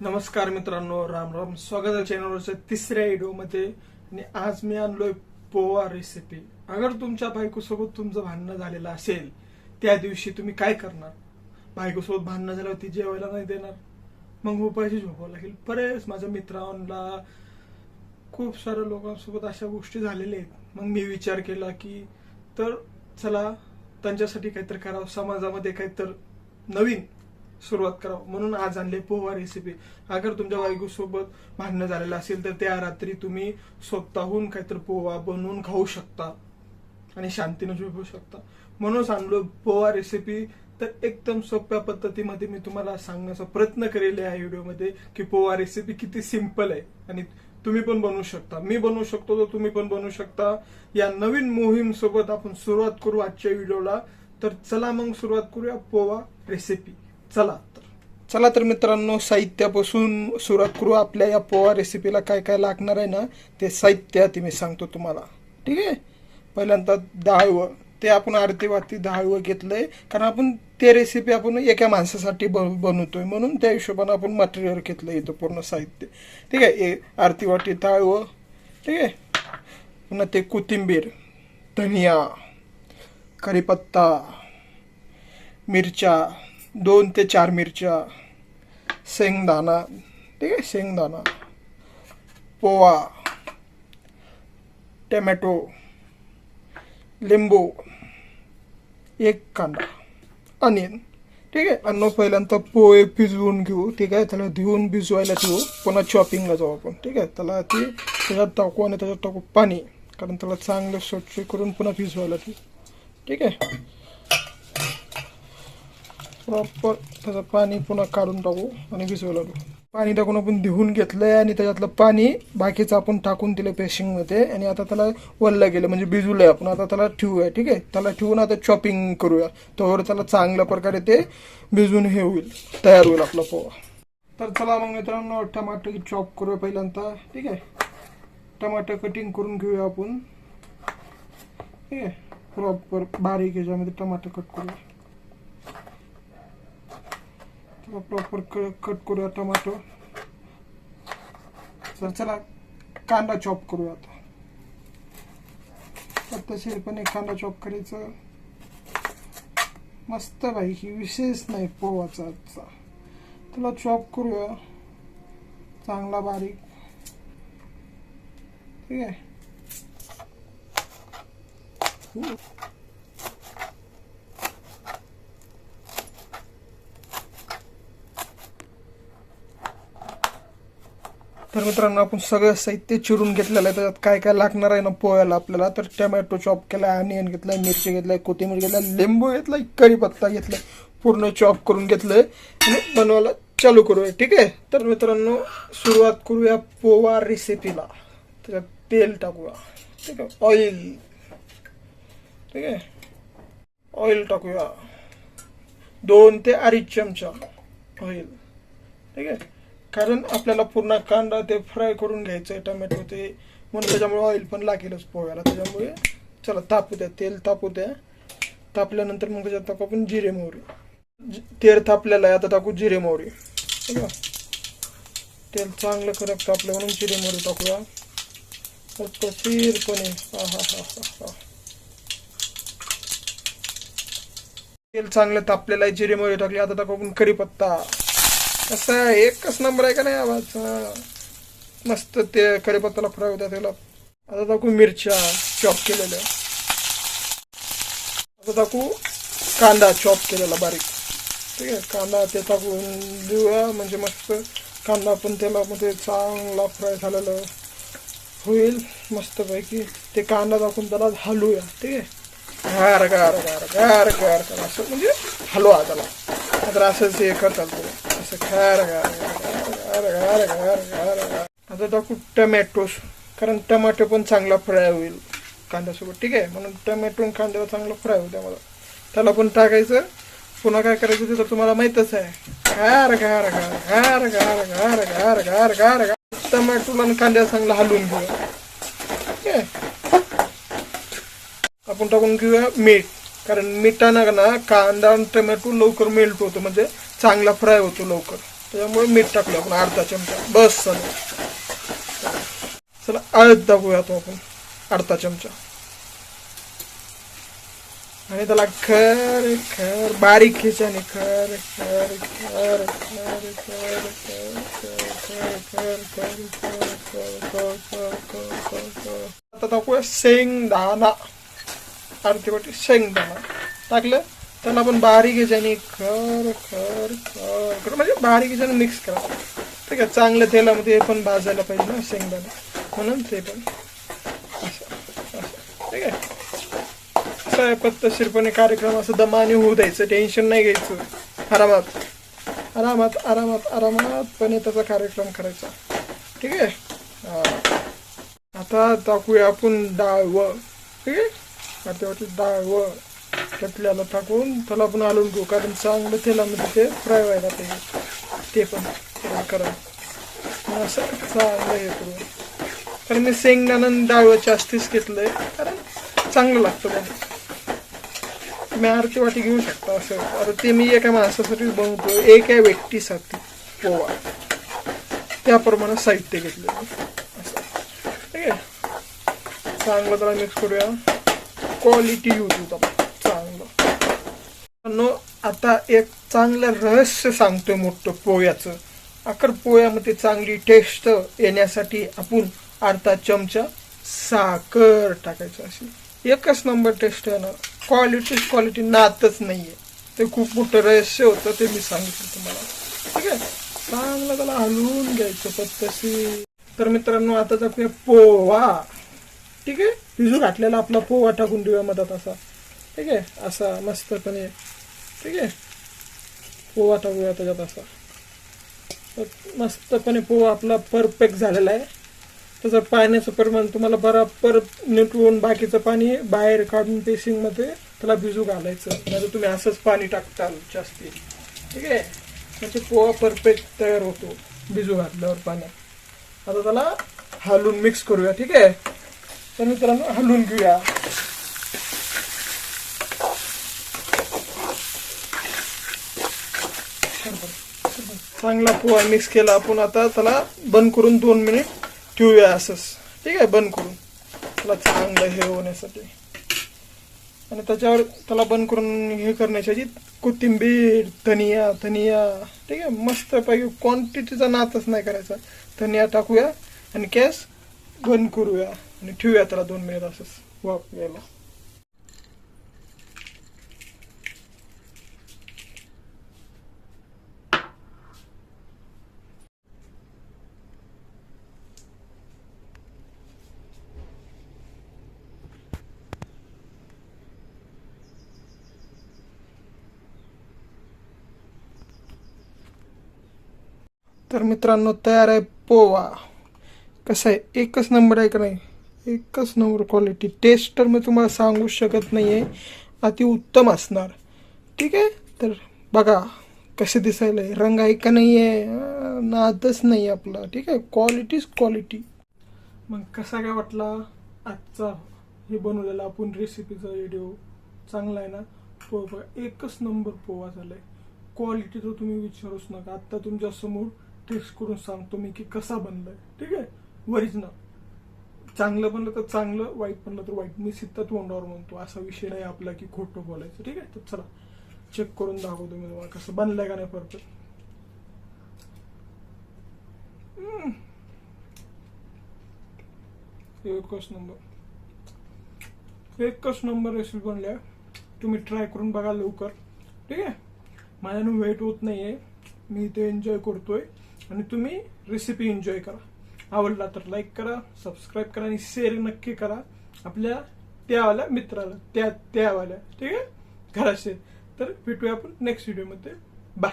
नमस्कार मित्रांनो राम राम. स्वागत आहे चॅनलवरच्या तिसऱ्या व्हिडिओमध्ये आणि आज मी आणलोय पोवा रेसिपी अगर तुमच्या बायकोसोबत तुमचं भांडणं झालेलं असेल त्या दिवशी तुम्ही काय करणार? बायकोसोबत भांडणं झाल्यावर ती जेवायला नाही देणार. मग उपाशी झोपावं लागेल. बरेच माझ्या मित्रांना खूप साऱ्या लोकांसोबत अशा गोष्टी झालेल्या आहेत. मग मी विचार केला की तर चला त्यांच्यासाठी काहीतरी करावं. समाजामध्ये काहीतरी नवीन सुरुवात करावं. म्हणून आज आणले पोहा रेसिपी अगर तुमच्या बायको भांडणं झालेलं असेल तर त्या रात्री तुम्ही स्वतःहून काहीतरी पोहा बनवून खाऊ शकता आणि शांतीनं झोपू शकता. म्हणून आणलो पोहा रेसिपी तर एकदम सोप्या पद्धतीमध्ये मी तुम्हाला सांगण्याचा प्रयत्न करेल या व्हिडिओमध्ये की पोहा रेसिपी किती सिंपल आहे आणि तुम्ही पण बनवू शकता. मी बनवू शकतो तर तुम्ही पण बनवू शकता. या नवीन मोहीम सोबत आपण सुरुवात करू आजच्या व्हिडिओला. तर चला मग सुरुवात करूया पोहा रेसिपी चला तर. चला तर मित्रांनो साहित्यापासून सुरुवात करू. आपल्या या पोहा रेसिपीला काय काय लागणार आहे ना ते साहित्य आधी मी सांगतो तुम्हाला. ठीक आहे? पहिल्यांदा डाळवं ते आपण आरती वाटी डाळवं घेतलंय. कारण आपण ते रेसिपी आपण एका माणसासाठी ब- बनवतोय. म्हणून त्या हिशोबानं आपण मटेरियल घेतलं येतो पूर्ण साहित्य. ठीक आहे? ए- आरती वाटी डाळवं ठीक आहे? पुन्हा ते कोथिंबीर धनिया कढीपत्ता मिरच्या दोन ते चार मिरच्या शेंगदाणा ठीक आहे शेंगदाणा पोहा टमॅटो लिंबू एक कांदा अनियन ठीक आहे. अन्न पहिल्यांदा पोहे भिजवून घेऊ ठीक आहे. त्याला धुवून भिजवायला ठेवू. पुन्हा चॉपिंगला जाऊ आपण ठीक आहे. त्याला ते त्याच्यात टाकू आणि त्याच्यात टाकू पाणी कारण त्याला चांगलं स्वच्छ करून पुन्हा भिजवायला ठेवू ठीक आहे. प्रॉपर त्याचं पाणी पुन्हा काढून टाकू आणि भिजवायला लागू पाणी टाकून आपण धुवून घेतलंय आणि त्याच्यातलं पाणी बाकीचं आपण टाकून दिलं पेशिंगमध्ये आणि आता त्याला वल्लं गेलं म्हणजे भिजवलंय आपण. आता त्याला ठेवूया ठीक आहे? त्याला ठेवून आता चॉपिंग करूया. तोवर त्याला चांगल्या प्रकारे ते भिजून हे होईल तयार होईल आपला पोहा तर चला मग मित्रांनो टमाटर चॉप करूया पहिल्यांदा ठीक आहे? टमाटर कटिंग करून घेऊया आपण. ठीक आहे? प्रॉपर बारीक याच्यामध्ये टमाटर कट करूया. प्रॉपर कट करूया टमाटो. तर चला कांदा चॉप करूया आता पद्धतशीरपणे कांदा चॉप करायचं. मस्त भाई ही विशेष नाही पोवाचा आजचा. त्याला चॉप करूया. चांगला बारीक. ठीक आहे? तर मित्रांनो आपण सगळं साहित्य चिरून घेतलेलं आहे. त्याच्यात काय काय लागणार आहे ना पोह्याला आपल्याला? तर टमॅटो चॉप केला अनियन घेतलाय मिरची घेतलाय कोथिंबीर घेतलाय लिंबू घेतलाय कढीपत्ता घेतलाय पूर्ण चॉप करून घेतलंय. आणि बनवायला चालू करूया ठीक आहे? तर मित्रांनो सुरुवात करूया पोवा रेसिपीला त्याच्यात तेल टाकूया ठीक आहे? ऑइल ठीक आहे? ऑइल टाकूया. दोन ते अडीच चमचा ऑइल ठीक आहे? कारण आपल्याला पूर्ण कांदा ते फ्राय करून घ्यायचं आहे टमॅटो ते. म्हणून त्याच्यामुळे ऑइल पण लागेलच पोह्याला. त्याच्यामुळे चला तापू द्या तेल तापू द्या. तापल्यानंतर मग त्याच्यात टाकू आपण जिरे मोहरी. तेल तापलेलं आहे आता टाकू जिरे मोहरी. ठीक तेल चांगलं कडक तापलं म्हणून जिरे मोहरी टाकूया. पद्धतशीरपणे हा हा हा हा हा. तेल चांगलं तापलेलं आहे जिरे मोहरी टाकली आता टाकू आपण कढीपत्ता कसं एकच नंबर आहे का नाही आवाजचा? मस्त ते कढीपत्ताला फ्राय होता त्याला. आता टाकू मिरच्या चॉप केलेल्या. आता टाकू कांदा चॉप केलेला बारीक. ठीक आहे कांदा ते टाकून देऊया. म्हणजे मस्त कांदा पण तेलामध्ये चांगला फ्राय झालेला होईल. मस्तपैकी ते कांदा टाकून त्याला हलवूया. ठीक आहे. गार गार गार गार गार असं म्हणजे हलवा त्याला. तर असंच हे करतात ते. गार गार गार आता टाकू टमॅटोस कारण टमाटो पण चांगला फ्राय होईल कांद्यासोबत ठीक आहे? म्हणून टमॅटो आणि कांद्याला चांगला फ्राय होईल मला. त्याला पण टाकायचं. पुन्हा काय करायचं ते तर तुम्हाला माहीतच आहे. गार गार गार गार गार गार गार गार गार टमॅटोला आणि कांद्याला चांगला हलवून घेऊ ठीक आहे? आपण टाकून घेऊया मीठ. कारण मिठानं ना कांदा आणि टमॅटो लवकर मेल्ट होतो. म्हणजे चांगला फ्राय होतो लवकर त्याच्यामुळे मीठ टाकलं आपण अर्धा चमचा बस चला चला आळद टाकूया तो आपण अर्धा चमचा आणि त्याला खर खर बारीक खेचाने खर खर खर खर खर खर खर आता टाकूया शेंगदाणा अर्धी वाटी शेंगदाणा टाकलं त्याला आपण बारीक ह्याच्याने खर खर खर. खर म्हणजे बारीक मिक्स करा. ठीक आहे चांगलं तेलामध्ये हे पण भाजायला पाहिजे ना शेंगदाणा. म्हणून ते पण. असं असं. ठीक आहे. कसं आहे कार्यक्रम असं दमाने होऊ द्यायचं. टेन्शन नाही घ्यायचं. आरामात. आरामात आरामात आरामातपणे त्याचा कार्यक्रम करायचा. ठीक आहे? आता टाकूया आपण डाळ व. ठीक आहे? आता वाटलं डाळ त्यातल्याला टाकून त्याला पण आलून घेऊ कारण चांगलं तेलामध्ये ते फ्राय व्हायला पाहिजे ते पण करा मग असं चांगलं हे करू कारण मी शेंगदाणा आणि डाळ जास्तीच घेतलंय कारण चांगलं लागतं पण तुम्ही अर्धी वाटी घेऊ शकता असं आता ते मी एका माणसासाठी बनवतो एका व्यक्तीसाठी पोवा त्याप्रमाणे साहित्य घेतलं असं ठीक आहे चांगलं त्याला मिक्स करूया क्वालिटी यूज होत आपण नो आता एक चांगलं रहस्य सांगतोय मोठं पोह्याचं. अकर पोह्यामध्ये चांगली टेस्ट येण्यासाठी आपण अर्धा चमचा साखर टाकायचं अशी एकच नंबर टेस्ट येणार क्वालिटी क्वालिटी नातच नाहीये. ते खूप मोठं रहस्य होतं ते मी सांगितलं तुम्हाला. ठीक आहे? चांगलं त्याला हलवून घ्यायचं पत्तशी तर मित्रांनो आता टाकूया पोहा. ठीक आहे? भिजू घातलेला आपला पोहा टाकून देऊया मधात असा. ठीक आहे असा मस्तपणे ठीक आहे पोहा टाकूया त्याच्यात असा तर मस्तपणे पोहा आपला परफेक्ट झालेला आहे. त्याचं पाण्याचं प्रमाण तुम्हाला बरा परत निटवून बाकीचं पाणी बाहेर काढून पेसिंगमध्ये त्याला भिजू घालायचं. नाही तुम्ही असंच पाणी टाकताल जास्ती. ठीक आहे? म्हणजे पोहा परफेक्ट तयार होतो भिजू घातल्यावर पाण्यात आता त्याला हलवून मिक्स करूया ठीक आहे? तर मित्रांनो हलवून घेऊया. चांगला पोहा मिक्स केला आपण आता. त्याला बंद करून दोन मिनिट ठेवूया असंच. ठीक आहे बंद करून. त्याला चांगलं हे होण्यासाठी. आणि त्याच्यावर त्याला बंद करून हे करण्यासाठी कोथिंबीर धनिया धनिया. ठीक आहे मस्त पैकी क्वांटिटीचा नातच नाही करायचा. धनिया टाकूया आणि गॅस बंद करूया. आणि ठेवूया त्याला दोन मिनिट असंच. वाप यायला. तर मित्रांनो तयार आहे पोवा. कसं आहे? एकच नंबर आहे का नाही? एकच नंबर क्वालिटी टेस्ट तर मी तुम्हाला सांगू शकत नाही आहे अति उत्तम असणार. ठीक आहे? तर बघा कसे दिसायला आहे रंग आहे का नाही आहे नादच नाही आपला. ठीक आहे? क्वालिटीच क्वालिटी मग कसा काय वाटला आजचा हे बनवलेला आपण रेसिपीचा व्हिडिओ चांगला आहे ना? पोहा एकच नंबर पोहा आहे क्वालिटी तर तुम्ही विचारूच नका. आत्ता तुमच्यासमोर टेस्ट करून सांगतो मी की कसा बनलाय. ठीक आहे? ओरिजिनल चांगलं बनलं तर चांगलं वाईट बनलं तर वाईट. मी सिद्ध तोंडावर म्हणतो असा विषय नाही आपला की खोटं बोलायचं. ठीक आहे? तर चला चेक करून दाखवतो मी तुम्हाला कसं बनलंय का नाही परफेक्ट. एकच नंबर. एकच नंबर रेसिपी बनल्या. तुम्ही ट्राय करून बघा लवकर. ठीक आहे? माझ्यानं वेट होत नाहीये. मी ते एन्जॉय करतोय. आणि तुम्ही रेसिपी एन्जॉय करा. आवडला तर लाईक करा सबस्क्राईब करा आणि शेअर नक्की करा आपल्या त्यावाल्या मित्राला त्या त्यावाल्या ठीक आहे? घरात तर भेटूया आपण नेक्स्ट व्हिडिओमध्ये बाय